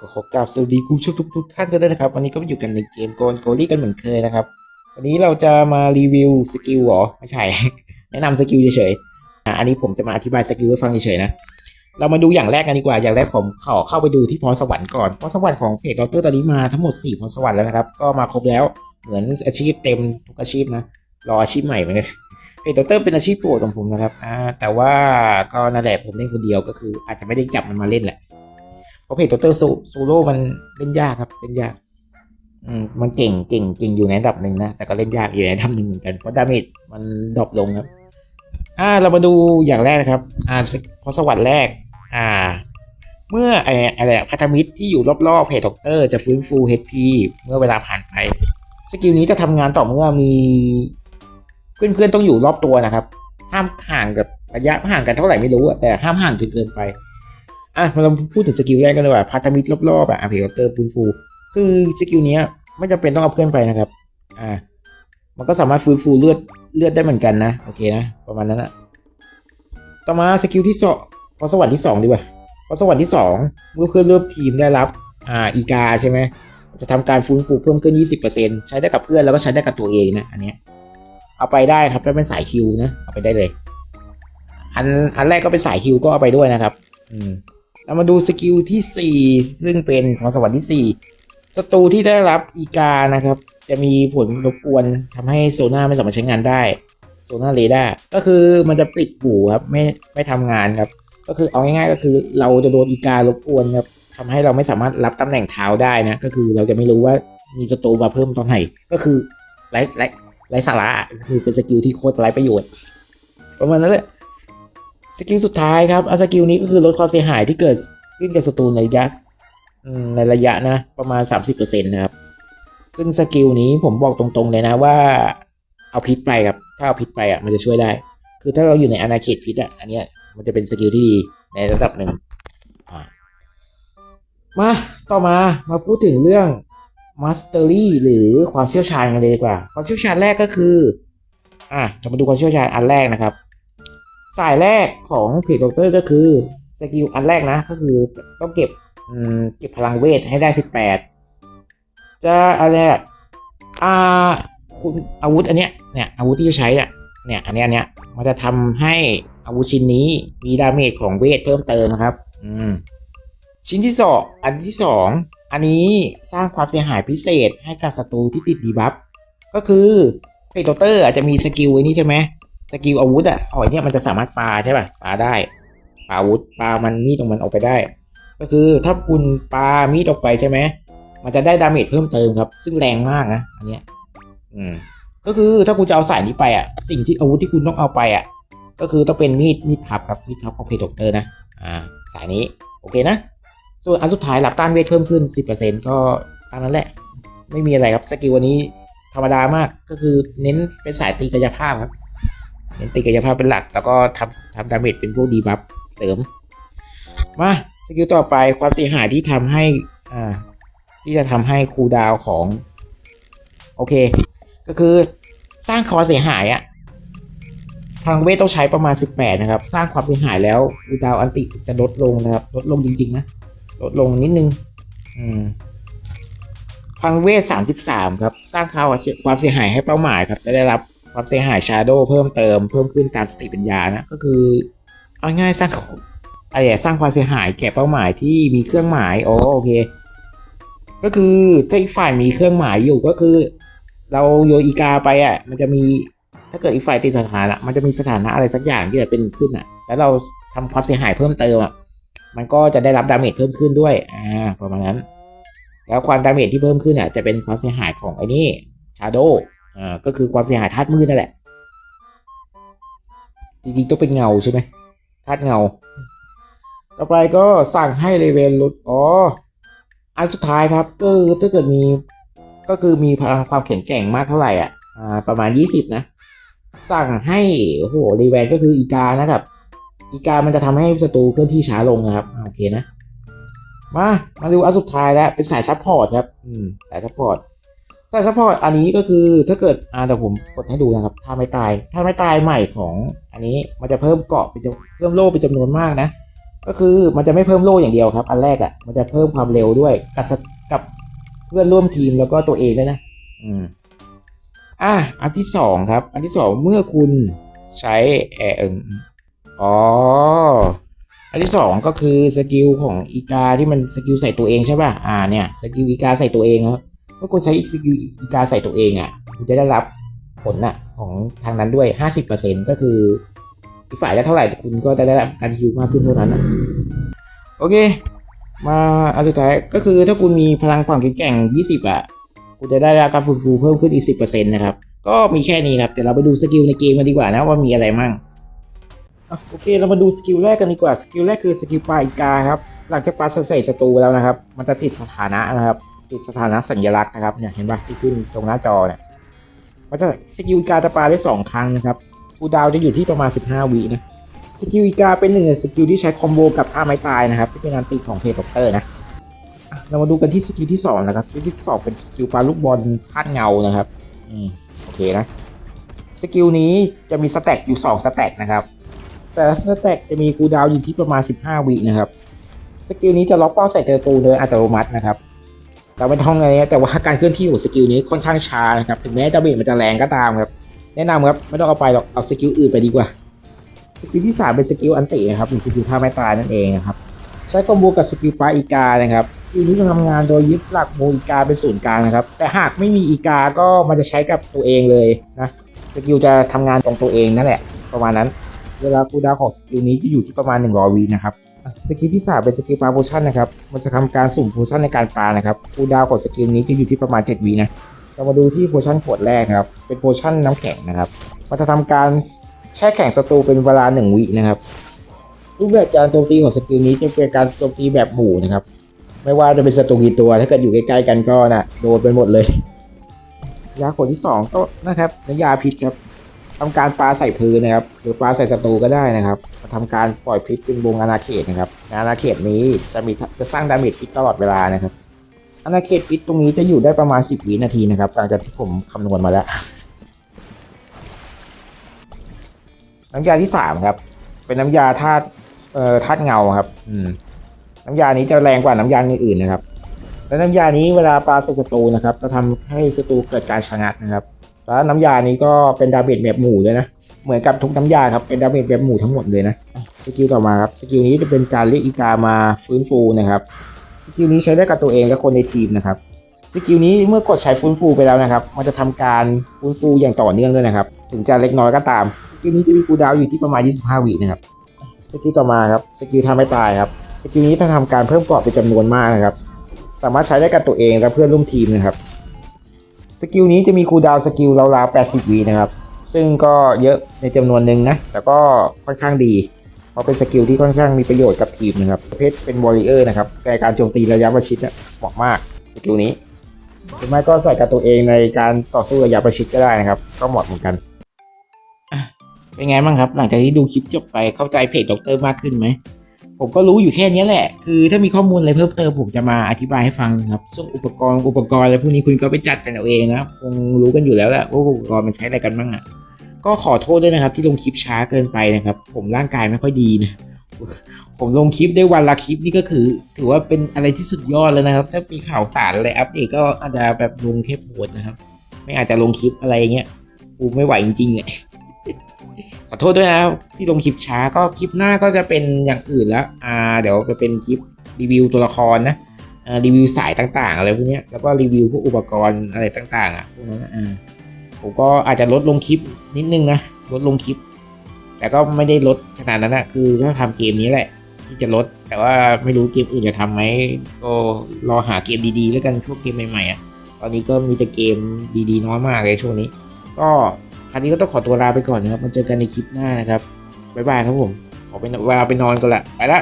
ก็ขอกราบสวัสดีคุณผู้ชมทุกทุกๆท่านกันด้นะครับ วันนี้ก็มาอยู่กันในเกมโกนโกลี่กันเหมือนเคยนะครับ วันนี้เราจะมารีวิวสกิลหรอ ไม่ใช่ แนะนำสกิลเฉยๆอะอันนี้ผมจะมาอธิบายสกิลให้ฟังเฉยๆนะ เรามาดูอย่างแรกกันดีกว่า อย่างแรกผมขอเข้าไปดูที่พรสวรรค์ก่อนพรสวรรค์ของเพจดรตอนนี้มาทั้งหมด4พรสวรรค์แล้วนะครับ ก็มาครบแล้ว เหมือนอาชีพเต็มทุกอาชีพนะ รออาชีพใหม่เหมือนกันเพจดรเป็นอาชีพโปรดของผมนะครับ อ่า แต่ว่าก็นั่นแหละผมเล่นคนเดียวก็คือ อาจจะไม่ได้จับมันมาเล่นแหละ เพราะเพจดรโซโซโล่มันเล่นยากครับเล่นยาก อืมมันเก่งเก่งเก่งอยู่ในระดับหนึ่งนะ แต่ก็เล่นยากอยู่ในระดับหนึ่งเหมือนกันเพราะดาเมจมันดรอปลงครับ อ่าเรามาดูอย่างแรกนะครับ อ่าพอสวัสดิ์แรก อ่า เมื่อไอ้อะไรพันธมิตรที่อยู่รอบๆเพจด็อกเตอร์จะฟื้นฟู HP เมื่อเวลาผ่านไปสกิลนี้จะทำงานต่อเมื่อมี เพื่อนๆต้องอยู่รอบตัวนะครับ ห้ามห่างกับระยะห่างกันเท่าไหร่ไม่รู้แต่ห้ามห่างจนเกินไป อะมาเราพูดถึงสกิลแรกกันเลยว่าพันธมิตรรอบๆอะเพจด็อกเตอร์ฟื้นฟู คือสกิลเนี้ยไม่จำเป็นต้องเอาเพื่อนไปนะครับอ่ามันก็สามารถฟื้นฟูเลือดเลือดได้เหมือนกันนะโอเคนะประมาณนั้นอะต่อมาสกิลที่สองพอสวรรค์ที่สองดีกว่าพอสวรรค์ที่สองเมื่อเพื่อนร่วมทีมได้รับอ่าอีกาใช่ไหมจะทำการฟื้นฟูเพิ่มขึ้น 20%ใช้ได้กับเพื่อนแล้วก็ใช้ได้กับตัวเองนะอันเนี้ยเอาไปได้ครับถ้าเป็นสายคิวนะเอาไปได้เลย อันอันแรกก็เป็นสายคิวก็เอาไปด้วยนะครับ อืม เรามาดูสกิลที่ 4 ซึ่งเป็นพรสวรรค์ที่ 4ศัตรูที่ได้รับอีกานะครับ จะมีผลรบกวนทำให้โซน่าไม่สามารถใช้งานได้โซน่าเรดาร์ก็คือมันจะปิดหูครับไม่ไม่ทำงานครับ ก็คือเอาง่ายๆก็คือเราจะโดนอีการบกวนครับทำให้เราไม่สามารถรับตำแหน่งเท้าได้นะก็คือเราจะไม่รู้ว่ามีศัตรูมาเพิ่มตอนไหนก็คือไร้ไร้ไร้สาระอะคือเป็นสกิลที่โคตรไร้ประโยชน์ประมาณนั้นแหละ สกิลสุดท้ายครับอสกิลนี้ก็คือลดความเสียหายที่เกิดขึ้นกับศัตรูในระยะอืมในระยะนะ ประมาณ 30%นะครับ ซึ่งสกิลนี้ผมบอกตรงๆเลยนะว่า เอาพิษไปครับ ถ้าเอาพิษไปอะมันจะช่วยได้ คือถ้าเราอยู่ในอาณาเขตพิษอะอันเนี้ยมันจะเป็นสกิลที่ดีในระดับหนึ่งมาต่อมามาพูดถึงเรื่อง Mastery หรือความเชี่ยวชาญกันเลยดีกว่า ความเชี่ยวชาญแรกก็คือ อะจะมาดูความเชี่ยวชาญอันแรกนะครับ สายแรกของเพจด็อกเตอร์ก็คือสกิลอันแรกนะก็คือต้องเก็บเก็บพลังเวทให้ได้ 18 จะอะไรอ่าคุณอาวุธอันเนี้ยเนี่ยอาวุธที่จะใช้อะเนี่ยอันเนี้ยอันเนี้ยมันจะทำให้อาวุธชิ้นนี้มีดาเมจของเวทเพิ่มเติมนะครับ อืมชิ้นที่สองอันที่สองอันนี้สร้างความเสียหายพิเศษให้กับศัตรูที่ติดดีบัฟก็คือเพจด็อกเตอร์อาจจะมีสกิลไอ้นี้ใช่ไหม สกิลอาวุธอะอ๋อเนี่ยมันจะสามารถปาใช่ป่ะปาได้ปาอาวุธปามันมีดตรงมันออกไปได้ ก็คือถ้าคุณปามีดออกไปใช่ไหมมันจะได้ดาเมจเพิ่มเติมครับ ซึ่งแรงมากนะอันเนี้ยอืมก็คือถ้าคุณจะเอาสายนี้ไปอะ สิ่งที่อาวุธที่คุณต้องเอาไปอะ ก็คือต้องเป็นมีดมีดพับครับมีดพับของเพจด็อกเตอร์นะอ่าสายนี้โอเคนะ ส่วนอันสุดท้ายหลับต้านเวทเพิ่มขึ้น 10%ก็ตามนั้นแหละ ไม่มีอะไรครับสกิลวันนี้ธรรมดามากก็คือเน้นเป็นสายตีกายภาพครับ เน้นตีกายภาพเป็นหลัก แล้วก็ทำทำดาเมจเป็นพวกดีบัฟเสริม มาสกิลต่อไปความเสียหายที่ทำให้อ่าที่จะทำให้คูดาวของ โอเค ก็คือสร้างความเสียหายอะพลังเวทต้องใช้ประมาณ 18 นะครับ สร้างความเสียหายแล้วคูดาวอันติจะลดลงนะครับ ลดลงจริงๆนะ ลดลงนิดนึง อืมพังเวท 33 ครับ สร้างความเสียหายให้เป้าหมายครับ จะได้รับ ความเสียหายชาโดเพิ่มเติมเพิ่มขึ้นตามสติปัญญานะก็คือเอาง่ายสร้างอะไรอะสร้างความเสียหายแก่เป้าหมายที่มีเครื่องหมายโอโอเค ก็คือถ้าอีกฝ่ายมีเครื่องหมายอยู่ก็คือ เราโยอีกาไปอะ มันจะมีถ้าเกิดอีกฝ่ายติดสถานะมันจะมีสถานะอะไรสักอย่างที่จะเป็นขึ้นอะ แล้วเราทำความเสียหายเพิ่มเติมอะมันก็จะได้รับดาเมจเพิ่มขึ้นด้วยอ่าประมาณนั้น แล้วความดาเมจที่เพิ่มขึ้นอะจะเป็นความเสียหายของไอ้นี่ชาโด อ่าก็คือความเสียหายธาตุมืดนั่นแหละจริงๆต้องเป็นเงาใช่ไหมธาตุเงา ต่อไปก็สั่งให้เลเวลลดอ๋ออันสุดท้ายครับก็ถ้าเกิดมีก็คือมีพลังความแข็งแกร่งมากเท่าไหร่อะอ่าประมาณ 20 นะ สั่งให้โหรีแวนก็คืออีกานะครับ อีกามันจะทำให้ศัตรูเคลื่อนที่ช้าลงนะครับโอเคนะ มา มาดูอันสุดท้ายแล้วเป็นสายซัพพอร์ตครับ อืม สายซัพพอร์ต สายซัพพอร์ตอันนี้ก็คือถ้าเกิดอ่าเดี๋ยวผมกดให้ดูนะครับถ้าไม่ตายถ้าไม่ตายใหม่ของอันนี้มันจะเพิ่มเกาะเป็นจำเพิ่มโล่เป็นจำนวนมากนะ ก็คือมันจะไม่เพิ่มโล่อย่างเดียวครับ อันแรกอะ่ะมันจะเพิ่มความเร็วด้วยกับกับเพื่อนร่วมทีมแล้วก็ตัวเองด้วยนะอืมอะอันที่สองครับ อันที่สองเมื่อคุณใช้แอร์เอิงอ๋ออันที่สองก็คือสกิลของอีกาที่มันสกิลใส่ตัวเองใช่ป่ะอ่าเนี่ยสกิลอีกาใส่ตัวเองครับ เมื่อคุณใช้สกิลอีกาใส่ตัวเองอะคุณจะได้รับผลน่ะของทางนั้นด้วยห้าสิบเปอร์เซ็นก็คืออีกฝ่ายได้เท่าไหร่คุณก็ได้รับการฮิวมากขึ้นเท่านั้นนะโอเค มาอันสุดท้ายก็คือถ้าคุณมีพลังความแข็งแกร่งยี่สิบอะ คุณจะได้รับการฟื้นฟูเพิ่มขึ้นอีกสิบเปอร์เซ็นต์นะครับ ก็มีแค่นี้ครับ เดี๋ยวเราไปดูสกิลในเกมกันดีกว่านะว่ามีอะไรมั่งโอเค เรามาดูสกิลแรกกันดีกว่า สกิลแรกคือสกิลปลาอีกาครับ หลังจากปลาใส่ศัตรูแล้วนะครับ มันจะติดสถานะนะครับ ติดสถานะสัญลักษณ์นะครับเนี่ยเห็นปะที่ขึ้นตรงหน้าจอเนี่ยมันจะสกิลอีกาจะปาได้สองครั้งนะครับคูดาวจะอยู่ที่ประมาณ 15วินะสกิลอีกาเป็นหนึ่งในสกิลที่ใช้คอมโบกับท่าไม้ตายนะครับที่เป็นอันตีของเพจด็อกเตอร์นะเรามาดูกันที่สกิลที่สองนะครับสกิลที่สองเป็นสกิลปลาลูกบอลธาตุเงานะครับอืมโอเคนะสกิลนี้จะมีสแต็กอยู่สองสแต็กนะครับ แต่สแต็กจะมีคูดาวอยู่ที่ประมาณ 15วินะครับสกิลนี้จะล็อกเป้าใส่ศัตรูโดยอัตโนมัตินะครับ เราไม่ต้องอะไรนะแต่ว่าการเคลื่อนที่ของสกิลนี้ค่อนข้างช้าครับถึงแม้ดาเมจมันจะแรงก็ตามครับแนะนำครับไม่ต้องเอาไปหรอกเอาสกิลอื่นไปดีกว่าสกิลที่สามเป็นสกิลอันตินะครับหรือสกิลท่าไม้ตายนั่นเองนะครับใช้คอมโบกับสกิลปลาอีกานะครับสกิลนี้จะทำงานโดยยึดหลักโมอีกาเป็นศูนย์กลางนะครับแต่หากไม่มีอีกาก็มันจะใช้กับตัวเองเลยนะสกิลจะทำงานตรงตัวเองนั่นแหละประมาณนั้น เวลาคูลดาวของสกิลนี้จะอยู่ที่ประมาณ100วินะครับ สกิลที่สามเป็นสกิลปลาโพชั่นนะครับ มันจะทำการสุ่มโพชั่นในการปลานะครับคูดาวของสกิลนี้จะอยู่ที่ประมาณ7วินะเรามาดูที่โพชั่นขวดแรกนะครับ เป็นโพชั่นน้ำแข็งนะครับ มันจะทำการแช่แข็งศัตรูเป็นเวลาหนึ่งวินะครับ รูปแบบการโจมตีของสกิลนี้จะเป็นการโจมตีแบบหมู่นะครับ ไม่ว่าจะเป็นศัตรูกี่ตัว ถ้าเกิดอยู่ใกล้ๆกันก็นะโดนไปหมดเลย ยาขวดที่สองก็นะครับน้ำยาพิษครับ ทำการปลาใส่พื้นนะครับ หรือปลาใส่ศัตรูก็ได้นะครับทำการปล่อยพิษเป็นวงอาณาเขตนะครับอาณาเขตนี้จะมีจะสร้างดาเมจพิษตลอดเวลานะครับอาณาเขตพิษตรงนี้จะอยู่ได้ประมาณ 10 วินาทีนะครับหลังจากที่ผมคำนวณมาแล้วน้ำยาที่สามครับ เป็นน้ำยาธาตุเอ่อธาตุเงาครับ อืม น้ำยานี้จะแรงกว่าน้ำยาอื่นๆนะครับ และน้ำยานี้เวลาปลาใส่ศัตรูนะครับ จะทำให้ศัตรูเกิดการชะงักนะครับ แล้วน้ำยานี้ก็เป็นดาเมจแบบหมู่ด้วยนะ เหมือนกับทุกน้ำยาครับ เป็นดาเมจแบบหมู่ทั้งหมดเลยนะ สกิลต่อมาครับ สกิลนี้จะเป็นการเรียกอีกามาฟื้นฟูนะครับ สกิลนี้ใช้ได้กับตัวเองและคนในทีมนะครับ สกิลนี้เมื่อกดใช้ฟื้นฟูไปแล้วนะครับ มันจะทำการฟื้นฟูอย่างต่อเนื่องด้วยนะครับ ถึงจะเล็กน้อยก็ตาม สกิลนี้จะมีคูลดาวอยู่ที่ประมาณ 25 วินะครับ สกิลต่อมาครับ สกิลทำไม่ตายครับ สกิลนี้ถ้าทำการเพิ่มเกราะเป็นจำนวนมากนะครับ สามารถใช้ได้กับตัวเองและเพื่อนร่วมทีมนะครับ สกิลนี้จะมีคูลดาวน์สกิลราวๆ80วินะครับ ซึ่งก็เยอะในจำนวนหนึ่งนะ แต่ก็ค่อนข้างดี เพราะเป็นสกิลที่ค่อนข้างมีประโยชน์กับทีมนะครับประเภทเป็นวอริเออร์นะครับแต่การโจมตีระยะประชิดเนี่ยเหมาะมากสกิลนี้หรือไม่ก็ใส่กับตัวเองในการต่อสู้ระยะประชิดก็ได้นะครับ ก็เหมาะเหมือนกัน เป็นไงบ้างครับ หลังจากที่ดูคลิปจบไปเข้าใจเพจด็อกเตอร์มากขึ้นไหม ผมก็รู้อยู่แค่นี้แหละ คือถ้ามีข้อมูลอะไรเพิ่มเติมผมจะมาอธิบายให้ฟังนะครับส่วนอุปกรณ์อุปกรณ์อะไรพวกนี้คุณก็ไปจัดกันเอาเองนะคงรู้กันอยู่แล้วแหละว่าอุปกรณ์มันใช้อะไรกันบ้างอะก็ขอโทษด้วยนะครับ ที่ลงคลิปช้าเกินไปนะครับ ผมร่างกายไม่ค่อยดีนะผมลงคลิปได้วันละคลิปนี่ก็คือ ถือว่าเป็นอะไรที่สุดยอดเลยนะครับ ถ้ามีข่าวสารอะไรอัปเดตก็อาจจะแบบลงแค่โพสต์นะครับ ไม่อาจจะลงคลิปอะไรเงี้ยกูไม่ไหวจริงๆเลย ขอโทษด้วยนะที่ลงคลิปช้าก็คลิปหน้าก็จะเป็นอย่างอื่นแล้วอ่าเดี๋ยวจะเป็นคลิปรีวิวตัวละครนะรีวิวสายต่างๆอะไรพวกนี้แล้วก็รีวิวพวกอุปกรณ์อะไรต่างๆอะพวกนั้นอ่าผมก็อาจจะลดลงคลิปนิดนึงนะลดลงคลิป แต่ก็ไม่ได้ลดขนาดนั้นนะคือก็ทำเกมนี้แหละ ที่จะลด แต่ว่าไม่รู้เกมอื่นจะทำไหมก็รอหาเกมดีๆ แล้วกันช่วงเกมใหม่ๆอะตอนนี้ก็มีแต่เกมดีๆ น้อยมากเลยช่วงนี้ ก็ คราวนี้ก็ต้องขอตัวลาไปก่อนนะครับมาเจอกันในคลิปหน้านะครับ บ๊ายบายครับผม ขอไปเวลาไปนอนก่อนละ ไปละ